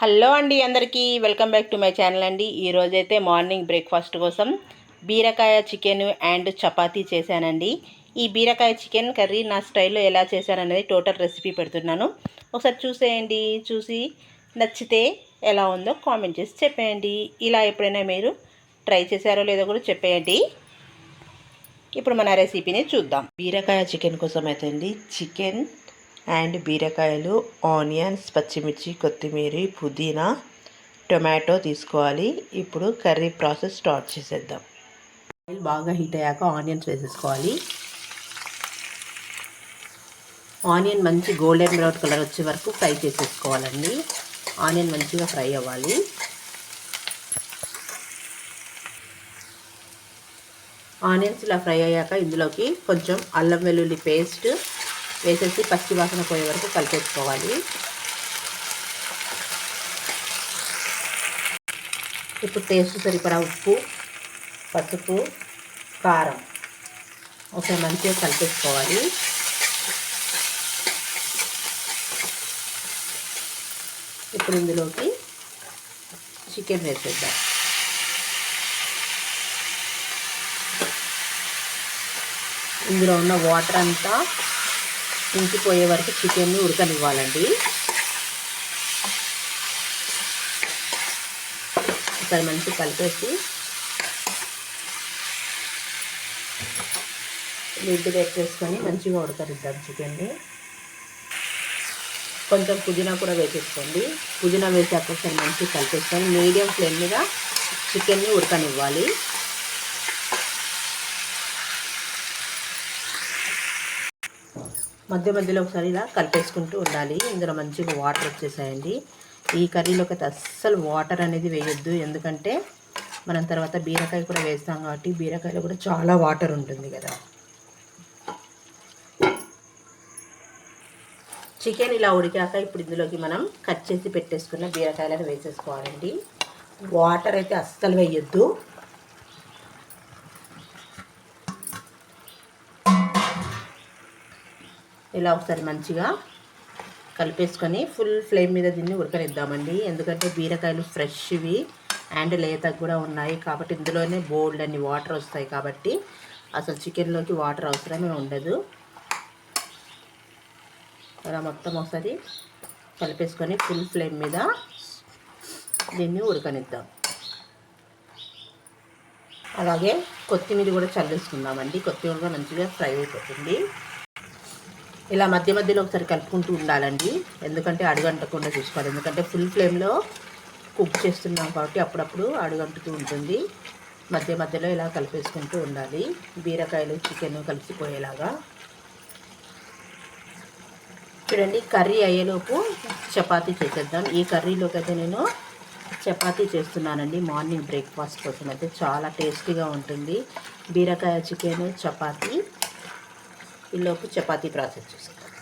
Hello అండి అందరికీ. Welcome back to my channel అండి. ఈరోజైతే మార్నింగ్ బ్రేక్ఫాస్ట్ కోసం బీరకాయ చికెన్ అండ్ చపాతీ చేశానండి. ఈ బీరకాయ చికెన్ కర్రీ నా స్టైల్లో ఎలా చేశాననేది టోటల్ రెసిపీ పెడుతున్నాను. ఒకసారి చూసేయండి. చూసి నచ్చితే ఎలా ఉందో కామెంట్ చేసి చెప్పేయండి. ఇలా ఎప్పుడైనా మీరు ట్రై చేశారో లేదో కూడా చెప్పేయండి. ఇప్పుడు మన రెసిపీని చూద్దాం. బీరకాయ చికెన్ కోసం అయితే అండి చికెన్ అండ్ బీరకాయలు ఆనియన్స్ పచ్చిమిర్చి కొత్తిమీర పుదీనా టొమాటో తీసుకోవాలి. ఇప్పుడు కర్రీ ప్రాసెస్ స్టార్ట్ చేసేద్దాం. ఆయిల్ బాగా హీట్ అయ్యాక ఆనియన్స్ వేసేసుకోవాలి. ఆనియన్ మంచి గోల్డెన్ బ్రౌన్ కలర్ వచ్చే వరకు ఫ్రై చేసేసుకోవాలండి. ఆనియన్ మంచిగా ఫ్రై అవ్వాలి. ఆనియన్స్ ఇలా ఫ్రై అయ్యాక ఇందులోకి కొంచెం అల్లం వెల్లుల్లి పేస్ట్ వేసేసి పచ్చి వాసన పోయే వరకు కలిపేసుకోవాలి. ఇప్పుడు టేస్ట్ సరిపడా ఉప్పు పసుపు కారం. ఒకసారి మంచిగా కలిపేసుకోవాలి. ఇప్పుడు ఇందులోకి చికెన్ వేసేద్దాం. ఇందులో ఉన్న వాటర్ అంతా ఇంకిపోయే వరకు చికెన్ని ఉడకనివ్వాలండి. ఒకసారి మంచి కలిపేసి లిడ్ పెట్టేసుకొని మంచిగా ఉడకరిద్దాం చికెన్ని కొంచెం పుదీనా కూడా వేసేసుకోండి. పుదీనా వేసాక ఒకసారి మంచిగా కలిపేసుకొని మీడియం ఫ్లేమ్ మీద చికెన్ని ఉడకనివ్వాలి. మధ్య మధ్యలో ఒకసారి ఇలా కలిపేసుకుంటూ ఉండాలి. ఇందులో మంచిగా వాటర్ వచ్చేసాయండి. ఈ కర్రీలోకి అయితే అస్సలు వాటర్ అనేది వేయొద్దు. ఎందుకంటే మనం తర్వాత బీరకాయ కూడా వేస్తాం కాబట్టి బీరకాయలో కూడా చాలా వాటర్ ఉంటుంది కదా. చికెన్ ఇలా ఉడికాక ఇప్పుడు ఇందులోకి మనం కట్ చేసి పెట్టేసుకున్న బీరకాయలను వేసేసుకోవాలండి. వాటర్ అయితే అస్సలు వేయొద్దు. ఇలా ఒకసారి మంచిగా కలిపేసుకొని ఫుల్ ఫ్లేమ్ మీద దీన్ని ఉడకనిద్దామండి. ఎందుకంటే బీరకాయలు ఫ్రెష్వి అండ్ లేతకు కూడా ఉన్నాయి. కాబట్టి ఇందులోనే బోల్డ్ అన్ని వాటర్ వస్తాయి కాబట్టి అసలు చికెన్లోకి వాటర్ అవసరమే ఉండదు. అలా మొత్తం ఒకసారి కలిపేసుకొని ఫుల్ ఫ్లేమ్ మీద దీన్ని ఉడకనిద్దాం. అలాగే కొత్తిమీర కూడా చల్లేసుకుందామండి. కొత్తిమీర కూడా మంచిగా ఫ్రై అయిపోతుంది. ఇలా మధ్య మధ్యలో ఒకసారి కలుపుకుంటూ ఉండాలండి. ఎందుకంటే అడుగంటకుండా చూసుకోవాలి. ఎందుకంటే ఫుల్ ఫ్లేమ్లో కుక్ చేస్తున్నాం కాబట్టి అప్పుడప్పుడు అడుగంటుతూ ఉంటుంది. మధ్య మధ్యలో ఇలా కలిపేసుకుంటూ ఉండాలి. బీరకాయలు చికెన్ కలిసిపోయేలాగా. చూడండి కర్రీ అయ్యేలోపు చపాతీ చేసేద్దాం. ఈ కర్రీలోకి అయితే నేను చపాతీ చేస్తున్నానండి. మార్నింగ్ బ్రేక్ఫాస్ట్ కోసం అయితే చాలా టేస్టీగా ఉంటుంది. బీరకాయ చికెన్ చపాతీ. ఈలోపు చపాతీ ప్రాసెస్ చూసేద్దాం.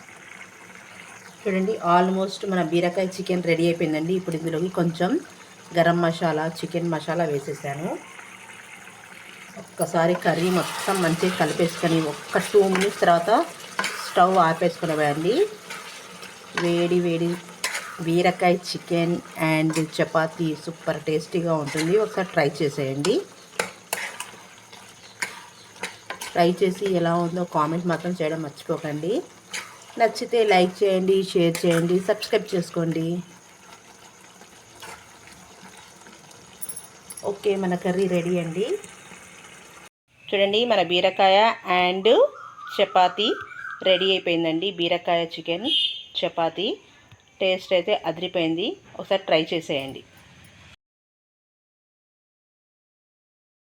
చూడండి ఆల్మోస్ట్ మన బీరకాయ చికెన్ రెడీ అయిపోయిందండి. ఇప్పుడు ఇందులోకి కొంచెం గరం మసాలా చికెన్ మసాలా వేసేసాను. ఒక్కసారి కర్రీ మొత్తం మంచిగా కలిపేసుకొని ఒక్క టూ మినిట్స్ తర్వాత స్టవ్ ఆపేసుకునేవండి వేడి వేడి బీరకాయ చికెన్ అండ్ చపాతీ సూపర్ టేస్టీగా ఉంటుంది. ఒకసారి ట్రై చేసేయండి. ట్రై చేసి ఎలా ఉందో కామెంట్ మాత్రం చేయడం మర్చిపోకండి. నచ్చితే లైక్ చేయండి షేర్ చేయండి సబ్స్క్రైబ్ చేసుకోండి. ఓకే మన కర్రీ రెడీ అండి. చూడండి మన బీరకాయ అండ్ చపాతీ రెడీ అయిపోయిందండి. బీరకాయ చికెన్ చపాతి. టేస్ట్ అయితే అదిరిపోయింది. ఒకసారి ట్రై చేసేయండి.